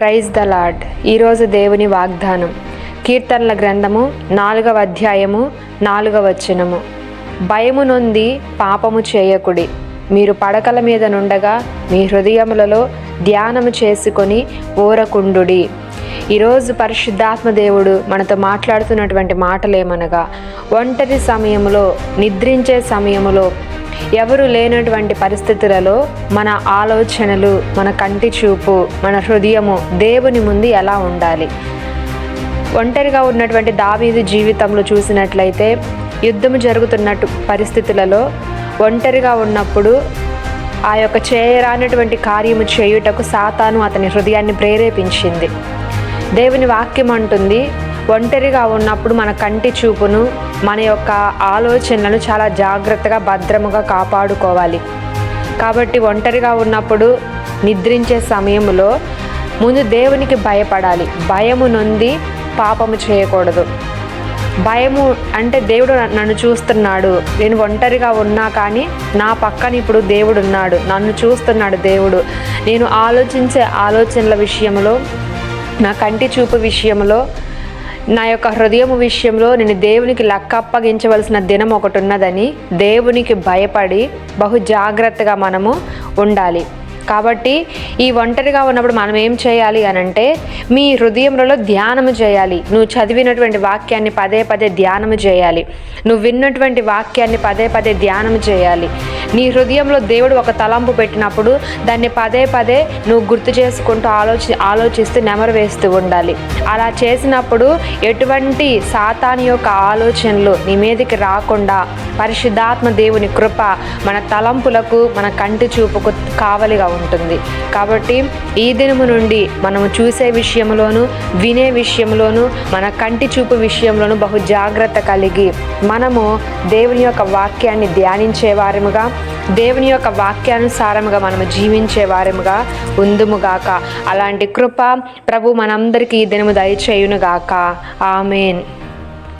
Praise the lord ఈరోజు దేవుని వాగ్దానం. కీర్తనల గ్రంథము నాలుగవ అధ్యాయము నాలుగవ వచనము. భయము నొంది పాపము చేయకుడి. మీరు పడకల మీద నుండగా మీ హృదయములలో ధ్యానము చేసుకొని ఓరకుండుడి. ఈరోజు పరిశుద్ధాత్మ దేవుడు మనతో మాట్లాడుతున్నటువంటి మాటలేమనగా ఒంటరి సమయంలో నిద్రించే సమయంలో ఎవరు లేనటువంటి పరిస్థితులలో మన ఆలోచనలు మన కంటి చూపు మన హృదయము దేవుని ముందు ఎలా ఉండాలి? ఒంటరిగా ఉన్నటువంటి దావీదు జీవితంలో చూసినట్లయితే యుద్ధము జరుగుతున్నట్టు పరిస్థితులలో ఒంటరిగా ఉన్నప్పుడు ఆ యొక్క చేయరానటువంటి కార్యము చేయుటకు సాతాను అతని హృదయాన్ని ప్రేరేపించింది. దేవుని వాక్యం అంటుంది ఒంటరిగా ఉన్నప్పుడు మన కంటి చూపును మన యొక్క ఆలోచనలను చాలా జాగ్రత్తగా భద్రముగా కాపాడుకోవాలి. కాబట్టి ఒంటరిగా ఉన్నప్పుడు నిద్రించే సమయంలో ముందు దేవునికి భయపడాలి. భయము నొంది పాపము చేయకూడదు. భయము అంటే దేవుడు నన్ను చూస్తున్నాడు. నేను ఒంటరిగా ఉన్నా కానీ నా పక్కన ఇప్పుడు దేవుడు ఉన్నాడు. నన్ను చూస్తున్నాడు దేవుడు. నేను ఆలోచించే ఆలోచనల విషయంలో నా కంటి చూపు విషయంలో నా యొక్క హృదయం విషయంలో నేను దేవునికి లెక్క అప్పగించవలసిన దినం ఒకటి ఉన్నదని దేవునికి భయపడి బహు జాగ్రత్తగా మనము ఉండాలి. కాబట్టి ఈ ఒంటరిగా ఉన్నప్పుడు మనం ఏం చేయాలి అని అంటే మీ హృదయంలో ధ్యానము చేయాలి. నువ్వు చదివినటువంటి వాక్యాన్ని పదే పదే ధ్యానము చేయాలి. నువ్వు విన్నటువంటి వాక్యాన్ని పదే పదే ధ్యానము చేయాలి. నీ హృదయంలో దేవుడు ఒక తలంపు పెట్టినప్పుడు దాన్ని పదే పదే నువ్వు గుర్తు చేసుకుంటూ ఆలోచి ఆలోచిస్తూ నెమరు వేస్తూ ఉండాలి. అలా చేసినప్పుడు ఎటువంటి సాతాని యొక్క ఆలోచనలు నీ మీదకి రాకుండా పరిశుద్ధాత్మ దేవుని కృప మన తలంపులకు మన కంటి చూపుకు కావలిగా ఉంటుంది. కాబట్టి ఈ దినము నుండి మనము చూసే విషయంలోను వినే విషయంలోను మన కంటి చూపు విషయంలోను బహు జాగ్రత్త కలిగి మనము దేవుని యొక్క వాక్యాన్ని ధ్యానించే వారముగా దేవుని యొక్క వాక్యానుసారముగా మనము జీవించే వారముగా ఉందుముగాక అలాంటి కృప ప్రభు మనందరికీ ఈ దినము దయచేయునుగాక ఆమెన్.